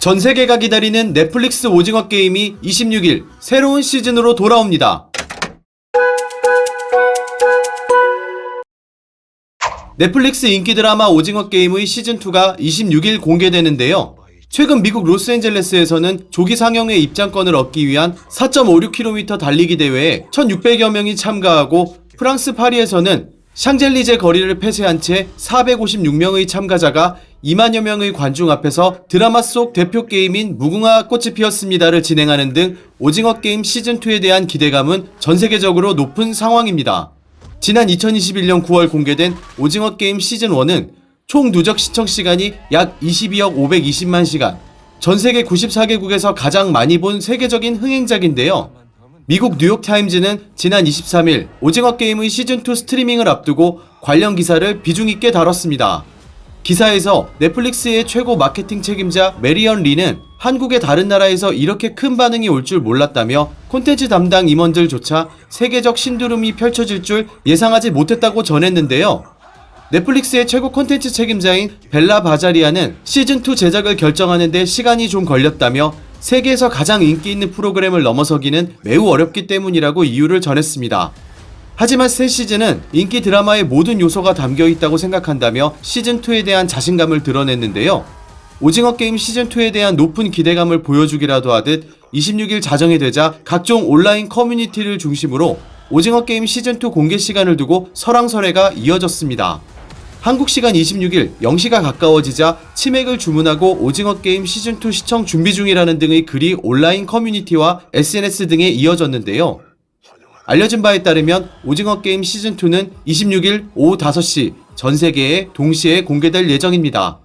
전 세계가 기다리는 넷플릭스 오징어 게임이 26일 새로운 시즌으로 돌아옵니다. 넷플릭스 인기 드라마 오징어 게임의 시즌2가 26일 공개되는데요. 최근 미국 로스앤젤레스에서는 조기 상영의 입장권을 얻기 위한 4.56km 달리기 대회에 1,600여 명이 참가하고 프랑스 파리에서는 샹젤리제 거리를 폐쇄한 채 456명의 참가자가 2만여 명의 관중 앞에서 드라마 속 대표 게임인 무궁화 꽃이 피었습니다를 진행하는 등 오징어 게임 시즌2에 대한 기대감은 전 세계적으로 높은 상황입니다. 지난 2021년 9월 공개된 오징어 게임 시즌1은 총 누적 시청 시간이 약 22억 520만 시간, 전 세계 94개국에서 가장 많이 본 세계적인 흥행작인데요. 미국 뉴욕타임즈는 지난 23일 오징어 게임의 시즌2 스트리밍을 앞두고 관련 기사를 비중 있게 다뤘습니다. 기사에서 넷플릭스의 최고 마케팅 책임자 메리언 리는 한국의 다른 나라에서 이렇게 큰 반응이 올 줄 몰랐다며 콘텐츠 담당 임원들조차 세계적 신두름이 펼쳐질 줄 예상하지 못했다고 전했는데요. 넷플릭스의 최고 콘텐츠 책임자인 벨라 바자리아는 시즌2 제작을 결정하는데 시간이 좀 걸렸다며 세계에서 가장 인기 있는 프로그램을 넘어서기는 매우 어렵기 때문이라고 이유를 전했습니다. 하지만 새 시즌은 인기 드라마의 모든 요소가 담겨 있다고 생각한다며 시즌2에 대한 자신감을 드러냈는데요. 오징어 게임 시즌2에 대한 높은 기대감을 보여주기라도 하듯 26일 자정이 되자 각종 온라인 커뮤니티를 중심으로 오징어 게임 시즌2 공개 시간을 두고 설왕설래가 이어졌습니다. 한국 시간 26일 0시가 가까워지자 치맥을 주문하고 오징어 게임 시즌2 시청 준비 중이라는 등의 글이 온라인 커뮤니티와 SNS 등에 이어졌는데요. 알려진 바에 따르면 오징어 게임 시즌2는 26일 오후 5시 전 세계에 동시에 공개될 예정입니다.